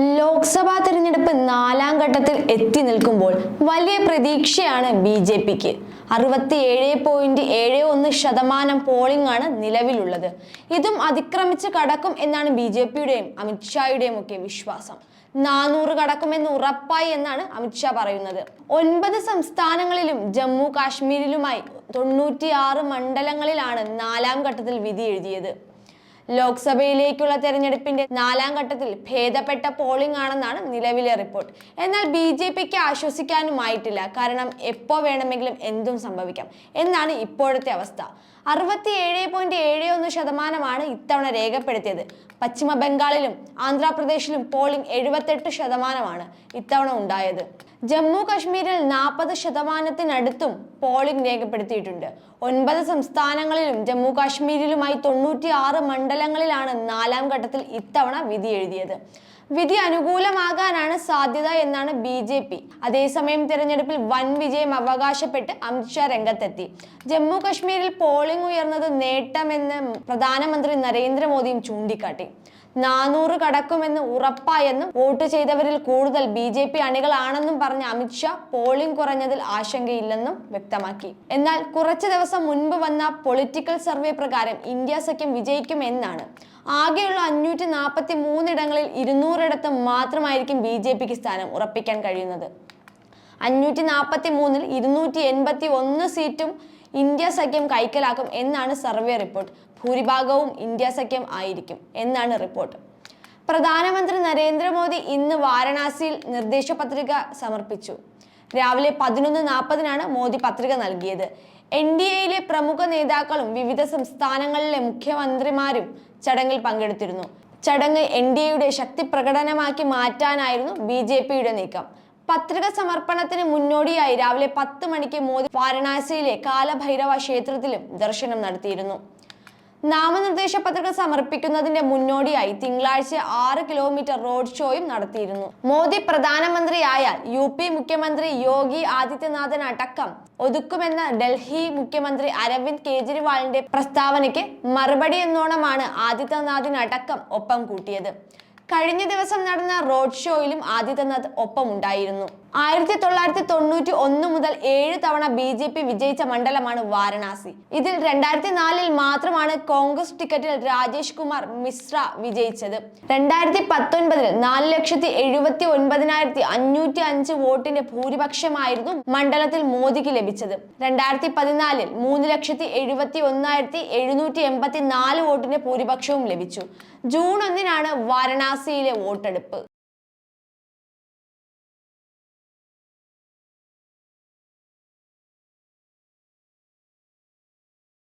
ലോക്സഭാ തെരഞ്ഞെടുപ്പ് നാലാം ഘട്ടത്തിൽ എത്തി നിൽക്കുമ്പോൾ വലിയ പ്രതീക്ഷയാണ് ബി ജെ പിക്ക്. അറുപത്തിയേഴ് പോയിന്റ് ഏഴ് ഒന്ന് ശതമാനം പോളിംഗ് ആണ് നിലവിലുള്ളത്. ഇതും അതിക്രമിച്ച് കടക്കും എന്നാണ് ബി ജെ പിയുടെയും അമിത്ഷായുടെയും ഒക്കെ വിശ്വാസം. നാനൂറ് കടക്കുമെന്ന് ഉറപ്പായി എന്നാണ് അമിത്ഷാ പറയുന്നത്. ഒൻപത് സംസ്ഥാനങ്ങളിലും ജമ്മു കാശ്മീരിലുമായി തൊണ്ണൂറ്റിയാറ് മണ്ഡലങ്ങളിലാണ് നാലാം ഘട്ടത്തിൽ വിധി എഴുതിയത്. ലോക്സഭയിലേക്കുള്ള തെരഞ്ഞെടുപ്പിന്റെ നാലാം ഘട്ടത്തിൽ ഭേദപ്പെട്ട പോളിംഗ് ആണെന്നാണ് നിലവിലെ റിപ്പോർട്ട് എന്നാൽ ബി ജെ പിക്ക് ആശ്വസിക്കാനുമായിട്ടില്ല. കാരണം എപ്പോ വേണമെങ്കിലും എന്തും സംഭവിക്കാം. എന്നാണ് ഇപ്പോഴത്തെ അവസ്ഥ. അറുപത്തിയേഴ് പോയിന്റ് ഏഴ് ഒന്ന് ശതമാനമാണ് ഇത്തവണ രേഖപ്പെടുത്തിയത്. പശ്ചിമ ബംഗാളിലും ആന്ധ്രാപ്രദേശിലും പോളിംഗ് എഴുപത്തെട്ട് ശതമാനമാണ് ഇത്തവണ ഉണ്ടായത്. ജമ്മു കശ്മീരിൽ നാൽപ്പത് ശതമാനത്തിനടുത്തും പോളിംഗ് രേഖപ്പെടുത്തിയിട്ടുണ്ട്. ഒൻപത് സംസ്ഥാനങ്ങളിലും ജമ്മു കാശ്മീരിലുമായി തൊണ്ണൂറ്റി ആറ് മണ്ഡലങ്ങളിലാണ് നാലാം ഘട്ടത്തിൽ ഇത്തവണ വിധി എഴുതിയത്. വിധി അനുകൂലമാകാനാണ് സാധ്യത എന്നാണ് ബി ജെ പി. അതേസമയം തിരഞ്ഞെടുപ്പിൽ വൻ വിജയം അവകാശപ്പെട്ട് അമിത്ഷാ രംഗത്തെത്തി. ജമ്മു കാശ്മീരിൽ പോളിംഗ് ഉയർന്നത് നേട്ടമെന്ന് പ്രധാനമന്ത്രി നരേന്ദ്രമോദിയും ചൂണ്ടിക്കാട്ടി. നാനൂറ് കടക്കുമെന്ന് ഉറപ്പായെന്നും വോട്ട് ചെയ്തവരിൽ കൂടുതൽ ബി ജെ പി അണികളാണെന്നും പറഞ്ഞ അമിത്ഷാ പോളിംഗ് കുറഞ്ഞതിൽ ആശങ്കയില്ലെന്നും വ്യക്തമാക്കി. എന്നാൽ കുറച്ചു ദിവസം മുൻപ് വന്ന പൊളിറ്റിക്കൽ സർവേ പ്രകാരം ഇന്ത്യ സഖ്യം വിജയിക്കും എന്നാണ് ആകെയുള്ള അഞ്ഞൂറ്റി നാൽപ്പത്തി മൂന്നിടങ്ങളിൽ ഇരുന്നൂറിടത്ത് മാത്രമായിരിക്കും ബി ജെ പിക്ക് സ്ഥാനം ഉറപ്പിക്കാൻ കഴിയുന്നത്. അഞ്ഞൂറ്റി നാൽപ്പത്തി മൂന്നിൽ ഇരുന്നൂറ്റി എൺപത്തി ഒന്ന് സീറ്റും ഇന്ത്യ സഖ്യം കൈക്കലാക്കും എന്നാണ് സർവേ റിപ്പോർട്ട്. ഭൂരിഭാഗവും ഇന്ത്യ സഖ്യം ആയിരിക്കും എന്നാണ് റിപ്പോർട്ട്. പ്രധാനമന്ത്രി നരേന്ദ്രമോദി ഇന്ന് വാരണാസിയിൽ നിർദ്ദേശ പത്രിക സമർപ്പിച്ചു. രാവിലെ പതിനൊന്ന് നാൽപ്പതിനാണ് മോദി പത്രിക നൽകിയത്. എൻ ഡി എയിലെ പ്രമുഖ നേതാക്കളും വിവിധ സംസ്ഥാനങ്ങളിലെ മുഖ്യമന്ത്രിമാരും ചടങ്ങിൽ പങ്കെടുത്തിരുന്നു. ചടങ്ങ് എൻ ഡി എയുടെ ശക്തി പ്രകടനമാക്കി മാറ്റാനായിരുന്നു ബി ജെ പിയുടെ നീക്കം. പത്രിക സമർപ്പണത്തിന് മുന്നോടിയായി രാവിലെ പത്ത് മണിക്ക് മോദി വാരണാസിയിലെ കാലഭൈരവ ക്ഷേത്രത്തിലും ദർശനം നടത്തിയിരുന്നു. നാമനിർദ്ദേശ പത്രിക സമർപ്പിക്കുന്നതിന്റെ മുന്നോടിയായി തിങ്കളാഴ്ച ആറ് കിലോമീറ്റർ റോഡ് ഷോയും നടത്തിയിരുന്നു. മോദി പ്രധാനമന്ത്രിയായാൽ യു പി മുഖ്യമന്ത്രി യോഗി ആദിത്യനാഥൻ അടക്കം ഒതുക്കുമെന്ന ഡൽഹി മുഖ്യമന്ത്രി അരവിന്ദ് കെജ്രിവാളിന്റെ പ്രസ്താവനയ്ക്ക് മറുപടി എന്നോണമാണ് ആദിത്യനാഥിനടക്കം ഒപ്പം കൂട്ടിയത്. കഴിഞ്ഞ ദിവസം നടന്ന റോഡ് ഷോയിലും ആദിത്യനാഥ് ഒപ്പമുണ്ടായിരുന്നു. ആയിരത്തി തൊള്ളായിരത്തി തൊണ്ണൂറ്റി ഒന്ന് മുതൽ ഏഴ് തവണ ബി ജെ പി വിജയിച്ച മണ്ഡലമാണ് വാരണാസി. ഇതിൽ രണ്ടായിരത്തി നാലിൽ മാത്രമാണ് കോൺഗ്രസ് ടിക്കറ്റിൽ രാജേഷ് കുമാർ മിശ്ര വിജയിച്ചത്. രണ്ടായിരത്തി പത്തൊൻപതിൽ നാല് ലക്ഷത്തി എഴുപത്തി ഒൻപതിനായിരത്തി അഞ്ഞൂറ്റി അഞ്ച് വോട്ടിന്റെ ഭൂരിപക്ഷമായിരുന്നു മണ്ഡലത്തിൽ മോദിക്ക് ലഭിച്ചത്. രണ്ടായിരത്തി പതിനാലിൽ മൂന്ന് ലക്ഷത്തി എഴുപത്തി ഒന്നായിരത്തി എഴുന്നൂറ്റി എൺപത്തി നാല് വോട്ടിന്റെ ഭൂരിപക്ഷവും ലഭിച്ചു. ജൂൺ ഒന്നിനാണ് വാരണാസിയിലെ വോട്ടെടുപ്പ്.